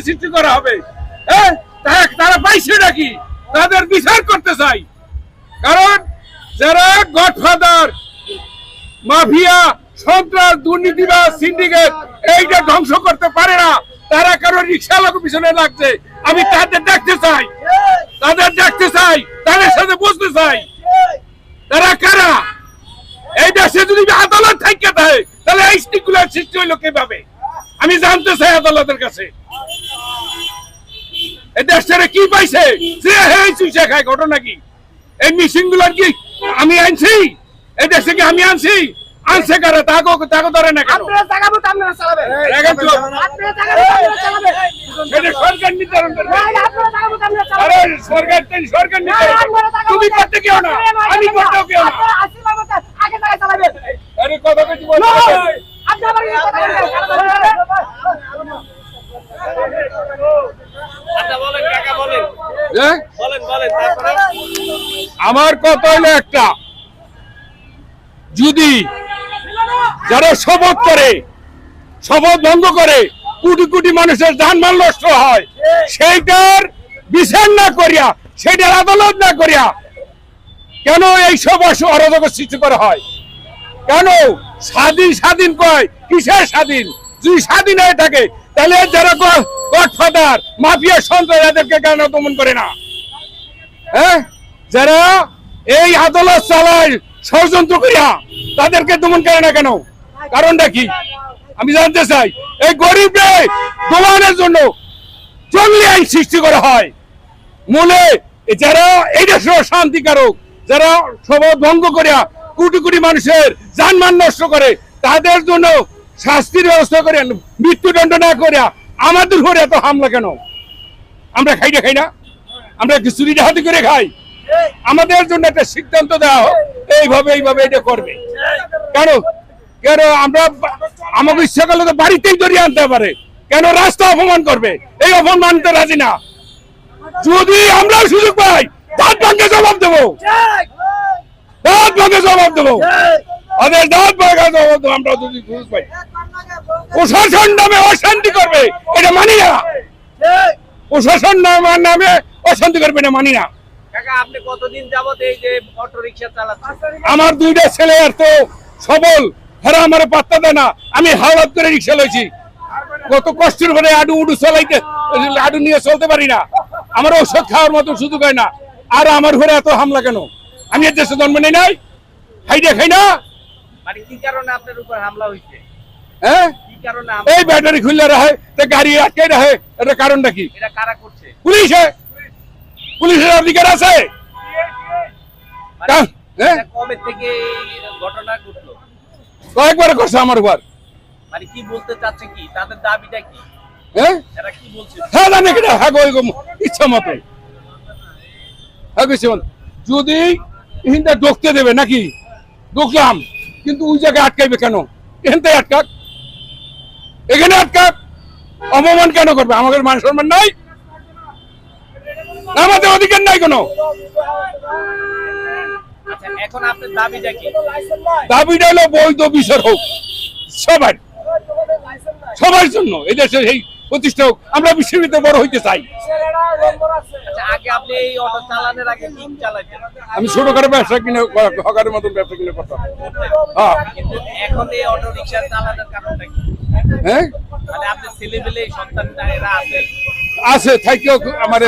অশান্তি সৃষ্টি করা হবে। তারা পাইছে নাকি? তাদের বিচার করতে চাই। কারণ যারা গডফাদার, মাফিয়া, সন্ত্রাস দুর্নীতিবাজ সিন্ডিকেট, এইটা ধ্বংস করতে পারে না। তারা কারও রিক্সা লোক পিছনে লাগছে। আমি তাদের দেখতে চাই। তাদের দেখতে চাই। তাদের সাথে বুঝতে চাই। তারা কারা? এই দেশে যদি আদালত থাকে তাহলে এই স্টিকুলার সৃষ্টি হইল কীভাবে? আমি জানতে চাই আদালতের কাছে। এই দেশটারে কি পাইছে? যে এই চুষে খায় ঘটনা কি? এই মিশিংগুলার কি আমি আনছি? এই দেশে কি আমি আনছি? আনছে কারা? তাকে তাকে ধরে না কেন? সরকার নির্ধারণ করবে। আরে সরকার সরকার নির্ধারণ তুমি করতে কেউ না। আমি করতেও কেউ না। আরে কথা কিছু না, হবে। আপনি আমার এই কথা বলবেন। আচ্ছা বলেন কাকা বলেন হ্যাঁ? বলেন বলেন তারপরে আমার কথা হলো একটা। যদি যারা শপথ করে, শপথ ভঙ্গ করে, কোটি কোটি মানুষের জানমাল নষ্ট হয়, সেইটার বিচার না করিয়া, সেইটার আদালত না করিয়া কেন এই সব অস- অরাজক সৃষ্টি করা হয়? কেন স্বাধীন স্বাধীন কয়? কিসের স্বাধীন? যদি স্বাধীন হয়ে থাকে, তাহলে যারা গডফাদার মাফিয়া সন্ত্রাস এদেরকে কেন দমন করে না? হ্যাঁ? যারা এই আদালত চালায় ষড়যন্ত্র করিয়া, তাদেরকে দমন করে না কেন? কারণটা কি? আমি জানতে চাই, এই গরিবরে দমনের জন্য জঙ্গলি আইন সৃষ্টি করা হয়। মূলে যারা এই দেশের শান্তিকারক যারা শপথ ভঙ্গ করিয়া কোটি কোটি মানুষের জানমান নষ্ট করে, তাদের জন্য শাস্তির ব্যবস্থা করে মৃত্যুদণ্ড না করিয়া আমাদের উপরে এত হামলা কেন? আমরা খাই না খাই না? আমরা চুরি ডাহাতি করে খাই? আমাদের জন্য একটা সিদ্ধান্ত দেওয়া হোক, এইভাবে এইভাবে এটা করবে। কেন? কেন আমরা আমাকে ইচ্ছা করলে তো বাড়িতেই ধরিয়ে আনতে পারে। কেন রাস্তা অপমান করবে? এই অপমান মানতে রাজি না। যদি আমরা সুযোগ পাই জবাব দেবো। প্রশাসন নামে অশান্তি করবে, এটা মানি না। প্রশাসন নামে অশান্তি করবে, এটা মানি না। আমার দুইটা ছেলে আর তো সবল। হেরা আমার পাত্তা দেয় না। আমি হাওলাত করে রিক্সা লইছি। কত কষ্টের করে আডু উডু চলাইতে আডু নিয়ে চলতে পারি না। আমার ঔষধ খাওয়ার মতো সুযোগ হয় না। আর আমার ঘরে এত হামলা কেন? আমি এর দেশে জন্ম নেই নাই। খাইটা খাই না। মানে হ্যাঁ? এই ব্যাটারি খুললে রাখে গাড়ি আটকে রাখে এটা কারণটা কি? পুলিশে। পুলিশের অধিকার আছে। কয়েকবার করছে আমার উপর। যদি হিন্দা ঢুকতে দেবে নাকি? ঢুকলাম কিন্তু ওই জায়গায় আটকাইবে কেন? এখানতে আটকাক। এখানে আটকাক। অপমান কেন করবে? আমাদের মান সম্মান নাই। আমাদের অধিকার নাই কোনো। আচ্ছা এখন আপনার দাবিটা কি? দাবিটা হলো বৈধ বিচার হোক। সবার। সবার জন্য। এই দেশে সেই প্রতিষ্ঠা হোক। আমরা বিশ্ববিদ্যালয় বড় হইতে চাই। আচ্ছা আমি ছোট করে ব্যবসা কিনে হকারের মতন ব্যবসা কিনে করতাম। হ্যাঁ। এখন এই অটো রিক্সা চালানোর কারণটা কি? হ্যাঁ? মানে সন্তান আছে। আছে থাকিও আমার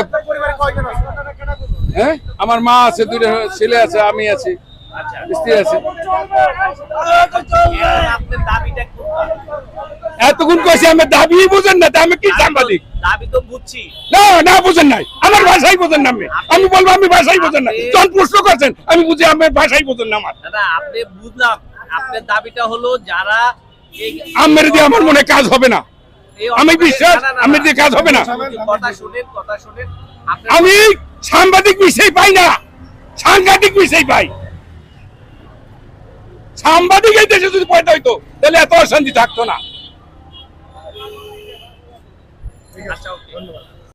হ্যাঁ? আমার মা আছে দুইটা ছেলে আছে আমি আছি স্ত্রী আছে। দাবিটা এতক্ষণ কইছি আমি দাবি বুঝেন না আমি কি সাংবাদিক? দাবি তো বুঝছি। না না বুঝেন নাই। আমার ভাষাই বোঝেন না আপনি। আমি বলব আমি ভাষাই বোঝেন না। যখন প্রশ্ন করছেন আমি বুঝি আমার ভাষাই বোঝেন না আমার। দাদা আপনি বুঝলাম। আপনার দাবিটা হলো যারা আমের দিয়ে আমার মনে কাজ হবে না। আমি বিশ্বাস, আমের দিয়ে কাজ হবে না। কথা শুনেন কথা শুনেন। আমি সাংবাদিক বিষয় পাই না। সাংঘাতিক বিষয় পাই। সাংবাদিক এই দেশে যদি পয়দা হইতো, তাহলে এত অশান্তি থাকতো না। আচ্ছা ওকে।